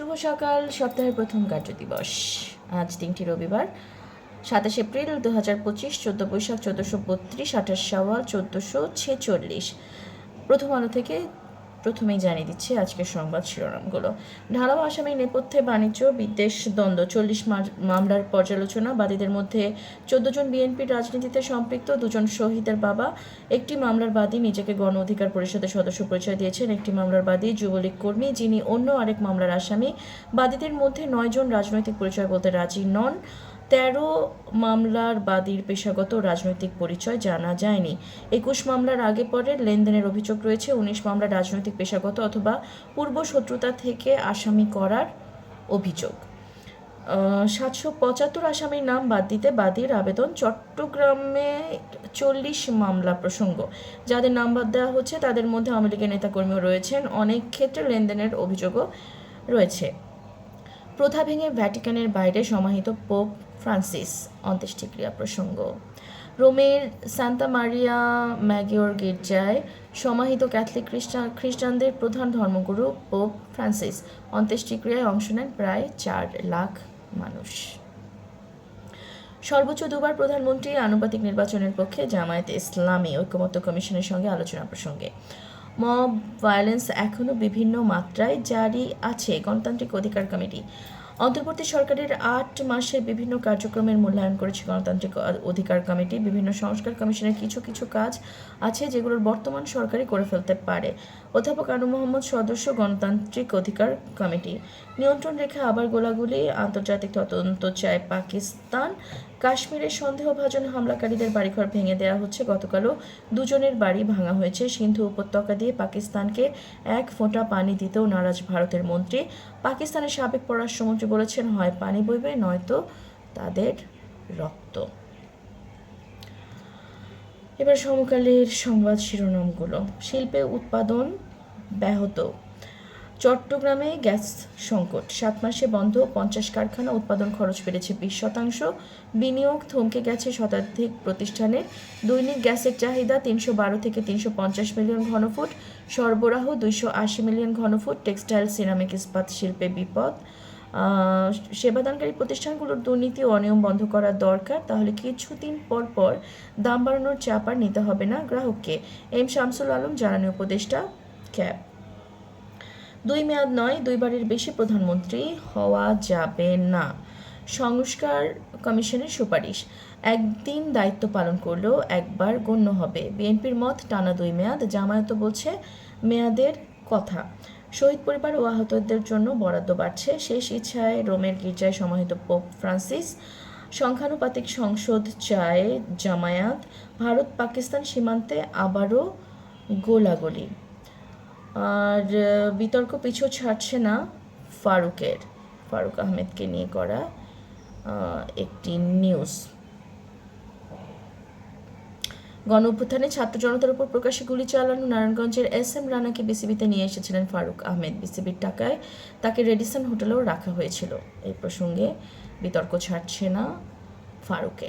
শুভ সকাল, সপ্তাহের প্রথম কার্য দিবস। আজ দিনটি রবিবার, সাতাশ এপ্রিল দু হাজার পঁচিশ, চোদ্দ বৈশাখ, চোদ্দোশো বত্রিশ, আঠাশ সাওয়াল চোদ্দশো ছেচল্লিশ। প্রথম আলো থেকে প্রথমেই জানিয়ে দিচ্ছে আজকের সংবাদ শিরোনামগুলো। ঢালাও আসামির নেপথ্যে বাণিজ্য, বিদ্বেষ, দ্বন্দ্ব, চল্লিশ মামলার পর্যালোচনা, বাদীদের মধ্যে চোদ্দ জন বিএনপির রাজনীতিতে সম্পৃক্ত, দুজন শহীদের বাবা, একটি মামলার বাদী নিজেকে গণ অধিকার পরিষদের সদস্য পরিচয় দিয়েছেন একটি মামলার বাদী যুবলীগ কর্মী, যিনি অন্য আরেক মামলার আসামি। বাদীদের মধ্যে নয় জন রাজনৈতিক পরিচয় বলতে রাজি নন। তেরো মামলার বাদীর পেশাগত রাজনৈতিক পরিচয় জানা যায়নি। একুশ মামলার আগে পরে লেনদেনের অভিযোগ রয়েছে, উনিশ মামলার রাজনৈতিক পেশাগত অথবা পূর্ব শত্রুতা থেকে আসামি করার অভিযোগ। সাতশো পঁচাত্তর আসামির নাম বাদ দিতে বাদীর আবেদন চট্টগ্রামে চল্লিশ মামলা প্রসঙ্গ। যাদের নাম বাদ দেওয়া হচ্ছে, তাদের মধ্যে আওয়ামী লীগের নেতাকর্মীও রয়েছেন। অনেক ক্ষেত্রে লেনদেনের অভিযোগও রয়েছে। প্রথা ভেঙে ভ্যাটিকানের বাইরে সমাহিত পোপ ফ্রান্সিস, অন্ত্যেষ্টিক্রিয়া প্রসঙ্গ। রোমের সান্তা মারিয়া ম্যাগিওর গির্জায় সমাহিত ক্যাথলিক খ্রিস্টান খ্রিস্টানদের প্রধান ধর্মগুরু পোপ ফ্রান্সিস অন্ত্যেষ্টিক্রিয়ায় অংশ নেন প্রায় চার লাখ মানুষ। সর্বোচ্চ দুবার প্রধানমন্ত্রী আনুপাতিক নির্বাচনের পক্ষে জামায়াতে ইসলামী ঐক্যমত্য কমিশনের সঙ্গে আলোচনা প্রসঙ্গে। মব ভায়োলেন্স এখনও বিভিন্ন মাত্রায় জারি আছে। গণতান্ত্রিক অধিকার কমিটি অন্তর্বর্তী সরকারের আট মাসের বিভিন্ন কার্যক্রমের মূল্যায়ন করেছে গণতান্ত্রিক অধিকার কমিটি। বিভিন্ন সংস্কার কমিশনের কিছু কিছু কাজ আছে যেগুলোর বর্তমান সরকারই করে ফেলতে পারে। অধ্যাপক আনু মোহাম্মদ সদস্য গণতান্ত্রিক অধিকার কমিটি। নিয়ন্ত্রণ রেখে আবার গোলাগুলি আন্তর্জাতিক তদন্ত চায় পাকিস্তান। কাশ্মীরের সন্দেহভাজন হামলাকারীদের বাড়িঘর ভেঙে দেওয়া হচ্ছে। গতকালও দুজনের বাড়ি ভাঙা হয়েছে। সিন্ধু উপত্যকা দিয়ে পাকিস্তানকে এক ফোঁটা পানি দিতেও নারাজ ভারতের মন্ত্রী। পাকিস্তানের সাবেক পররাষ্ট্রমন্ত্রী বলেছেন, হয় পানি বইবে, নয়তো তাদের রক্ত। এবার সমকালের সংবাদ শিরোনামগুলো। শিল্পে উৎপাদন ব্যাহত। চট্টগ্রামে গ্যাস সংকট। সাত মাসে বন্ধ, পঞ্চাশ কারখানা উৎপাদন খরচ বেড়েছে বিশ শতাংশ। বিনিয়োগ থমকে গেছে শতাধিক প্রতিষ্ঠানের দৈনিক গ্যাসের চাহিদা তিনশো বারো থেকে তিনশো পঞ্চাশ মিলিয়ন ঘনফুট। সরবরাহ দুইশো আশি মিলিয়ন ঘনফুট। টেক্সটাইল, সিরামিক ইস্পাত শিল্পে বিপদ। সেবাদানকারী প্রতিষ্ঠানগুলোর দুর্নীতি ও অনিয়ম বন্ধ করা দরকার। তাহলে কিছুদিন পর পর দাম বাড়ানোর চাপ আর নিতে হবে না গ্রাহককে। এম শামসুল আলম জ্বালানি উপদেষ্টা, ক্যাব। দুই মেয়াদ নয় দুইবারের বেশি প্রধানমন্ত্রী হওয়া যাবে না। সংস্কার কমিশনের সুপারিশ। একদিন দায়িত্ব পালন করলেও একবার গণ্য হবে। বিএনপির মত টানা দুই মেয়াদ, জামায়াত বলছে মেয়াদের কথা। শহীদ পরিবার ও আহতদের জন্য বরাদ্দ বাড়ছে। শেষ ইচ্ছায় রোমের গির্জায় সমাহিত পোপ ফ্রান্সিস সংখ্যানুপাতিক সংসদ চায় জামায়াত। ভারত পাকিস্তান সীমান্তে আবারও গোলাগুলি। আর বিতর্ক পিছু ছাড়ছে না ফারুকের, ফারুক আহমেদকে নিয়ে করা একটি নিউজ। গণ অভ্যুত্থানে ছাত্র জনতার উপর প্রকাশ্যে গুলি চালানো নারায়ণগঞ্জের এস এম রানাকে বিসিবিতে নিয়ে এসেছিলেন ফারুক আহমেদ। বিসিবির টাকায় তাকে রেডিসন হোটেলেও রাখা হয়েছিল। এই প্রসঙ্গে বিতর্ক ছাড়ছে না ফারুকে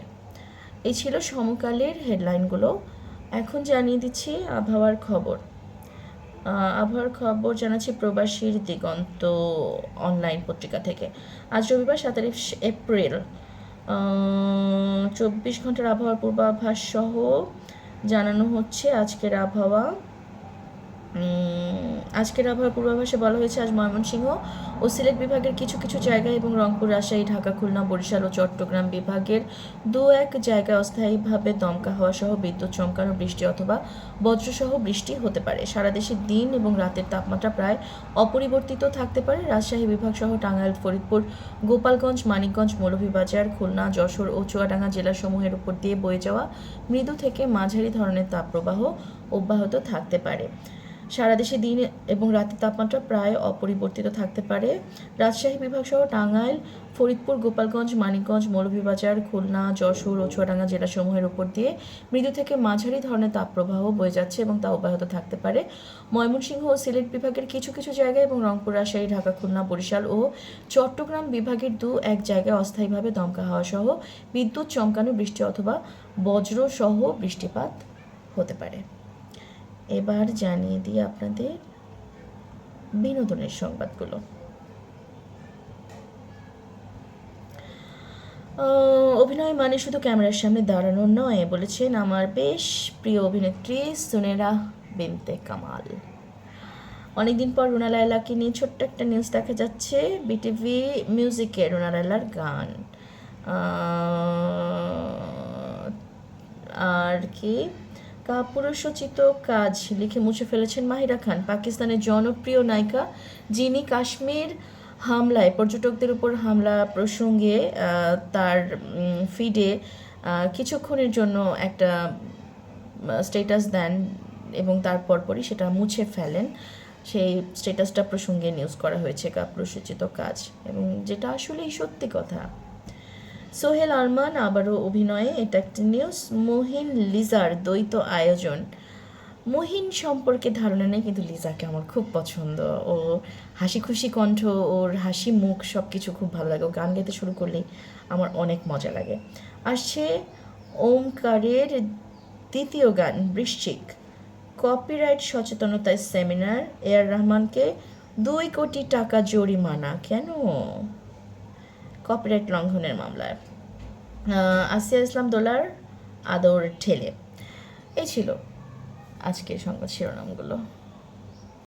এই ছিল সমকালের হেডলাইনগুলো। এখন জানিয়ে দিচ্ছি আবহাওয়ার খবর। আবহাওয়ার খবর জানাচ্ছি প্রবাসীর দিগন্ত অনলাইন পত্রিকা থেকে। আজ রবিবার সাতাশ এপ্রিল। চব্বিশ ঘণ্টার আবহাওয়ার পূর্বাভাস সহ জানানো হচ্ছে আজকের আবহাওয়া। আজকের আবহাওয়ার পূর্বাভাসে বলা হয়েছে, আজ ময়মনসিংহ ও সিলেট বিভাগের কিছু কিছু জায়গায় এবং রংপুর, রাজশাহী, ঢাকা, খুলনা, বরিশাল ও চট্টগ্রাম বিভাগের দু এক জায়গায় অস্থায়ীভাবে দমকা হওয়া সহ বিদ্যুৎ চমকানো বৃষ্টি অথবা বজ্রসহ বৃষ্টি হতে পারে। সারা দেশে দিন এবং রাতের তাপমাত্রা প্রায় অপরিবর্তিত থাকতে পারে। রাজশাহী বিভাগ সহ টাঙ্গাইল, ফরিদপুর, গোপালগঞ্জ, মানিকগঞ্জ, মৌলভীবাজার, খুলনা, যশোর ও চুয়াডাঙ্গা জেলাসমূহের উপর দিয়ে বয়ে যাওয়া মৃদু থেকে মাঝারি ধরনের তাপপ্রবাহ অব্যাহত থাকতে পারে। সারা দেশে দিন এবং রাতের তাপমাত্রা প্রায় অপরিবর্তিত থাকতে পারে। রাজশাহী বিভাগ সহ টাঙ্গাইল, ফরিদপুর, গোপালগঞ্জ, মানিকগঞ্জ, মৌলভীবাজার, খুলনা, যশোর ও চুয়াডাঙ্গা জেলাসমূহের উপর দিয়ে মৃদু থেকে মাঝারি ধরনের তাপপ্রবাহ বয়ে যাচ্ছে এবং তা অব্যাহত থাকতে পারে। ময়মনসিংহ ও সিলেট বিভাগের কিছু কিছু জায়গায় এবং রংপুর, রাজশাহী, ঢাকা, খুলনা, বরিশাল ও চট্টগ্রাম বিভাগের দু এক জায়গায় অস্থায়ীভাবে দমকা হাওয়া সহ বিদ্যুৎ চমকানো বৃষ্টি অথবা বজ্র সহ বৃষ্টিপাত হতে পারে। এবার জানিয়ে দিই আপনাদের বিনোদনের সংবাদগুলো। অভিনয় মানে শুধু ক্যামেরার সামনে দাঁড়ানো নয়, বলেছেন আমার বেশ প্রিয় অভিনেত্রী সুনেরা বিনতে কামাল। অনেকদিন পর রুনা লায়লাকে নিয়ে ছোট্ট একটা নিউজ দেখা যাচ্ছে বিটিভি মিউজিকে রুনা লায়লার গান। আর কি? কাপুরুষোচিত কাজ লিখে মুছে ফেলেছেন মাহিরা খান। পাকিস্তানের জনপ্রিয় নায়িকা যিনি কাশ্মীর হামলায় পর্যটকদের উপর হামলা প্রসঙ্গে তার ফিডে কিছুক্ষণের জন্য একটা স্টেটাস দেন এবং তারপর পরই সেটা মুছে ফেলেন। সেই স্টেটাসটা প্রসঙ্গে নিউজ করা হয়েছে কাপুরুষোচিত কাজ। এবং যেটা আসলেই সত্যি কথা সোহেল আরমান আবারও অভিনয়ে এটা একটি নিউজ মহিন লিজার দ্বৈত আয়োজন। মহিন সম্পর্কে ধারণা নেই, কিন্তু লিজাকে আমার খুব পছন্দ। ও হাসি খুশি কণ্ঠ, ওর হাসি মুখ সব কিছু খুব ভালো লাগে। ও গান গাইতে শুরু করলেই আমার অনেক মজা লাগে। আসছে ওমকারের দ্বিতীয় গান, বৃশ্চিক। কপিরাইট সচেতনতায় সেমিনার এ আর রহমানকে দুই কোটি টাকা জরিমানা। কেন? কপিরাইট লঙ্ঘনের মামলায়। আসিয়া ইসলাম দোলার আদর ঠেলে। এই ছিল আজকের সংবাদ শিরোনামগুলো।